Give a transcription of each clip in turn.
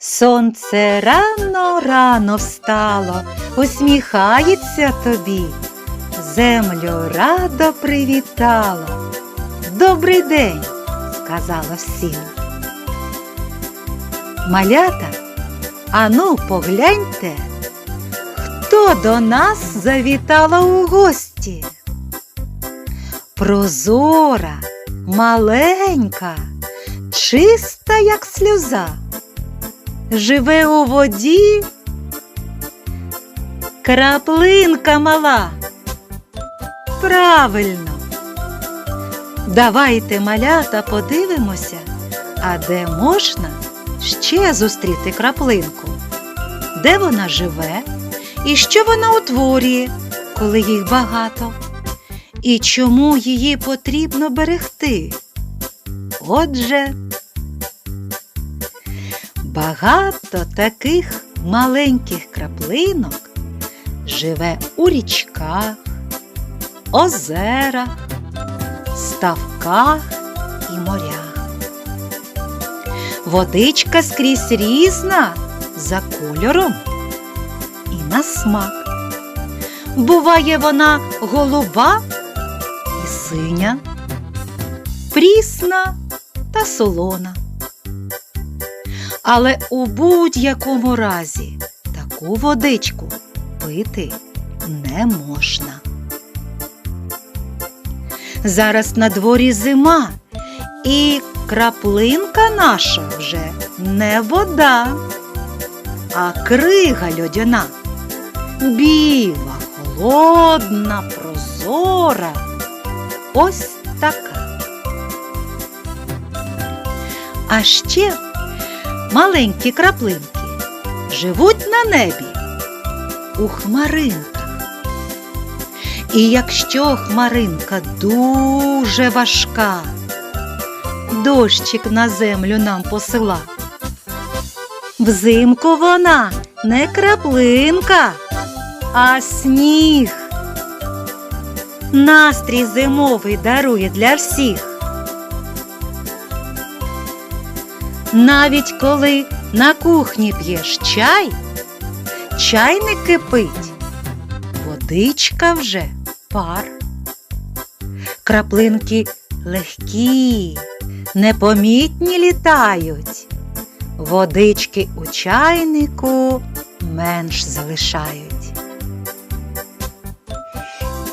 Сонце рано рано встало, усміхається тобі, землю радо привітало. Добрий день, сказала всім. Малята, ану погляньте, хто до нас завітала у гості. Прозора, маленька, чиста, як сльоза, живе у воді, краплинка мала. Правильно. Давайте, малята, подивимося, а де можна ще зустріти краплинку, де вона живе і що вона утворює, коли їх багато, і чому її потрібно берегти. Отже, багато таких маленьких краплинок живе у річках, озерах, ставках і морях. Водичка скрізь різна за кольором і на смак. Буває вона голуба і синя, прісна та солона. Але у будь-якому разі таку водичку пити не можна. Зараз на дворі зима, і краплинка наша вже не вода, а крига льодяна, біла, холодна, прозора. Ось така. А ще маленькі краплинки живуть на небі у хмаринках. І якщо хмаринка дуже важка, дощик на землю нам посила. Взимку вона не краплинка, а сніг. Настрій зимовий дарує для всіх. Навіть коли на кухні п'єш чай, чайник кипить, водичка вже пар. Краплинки легкі, непомітні літають, водички у чайнику менш залишають.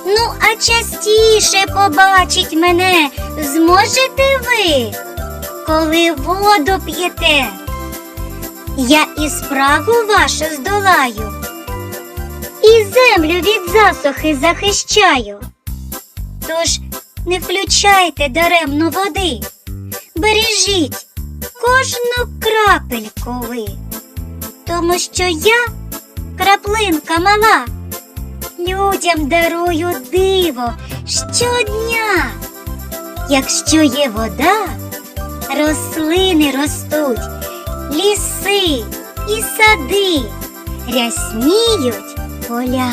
Ну, а частіше побачить мене зможете ви, коли воду п'єте. Я і спрагу вашу здолаю, і землю від засухи захищаю. Тож не включайте даремно води, бережіть кожну крапельку ви, тому що я краплинка мала людям дарую диво щодня. Якщо є вода, рослини ростуть, ліси і сади, рясніють поля.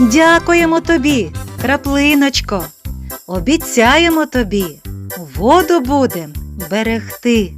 Дякуємо тобі, краплиночко. Обіцяємо тобі, воду будем берегти.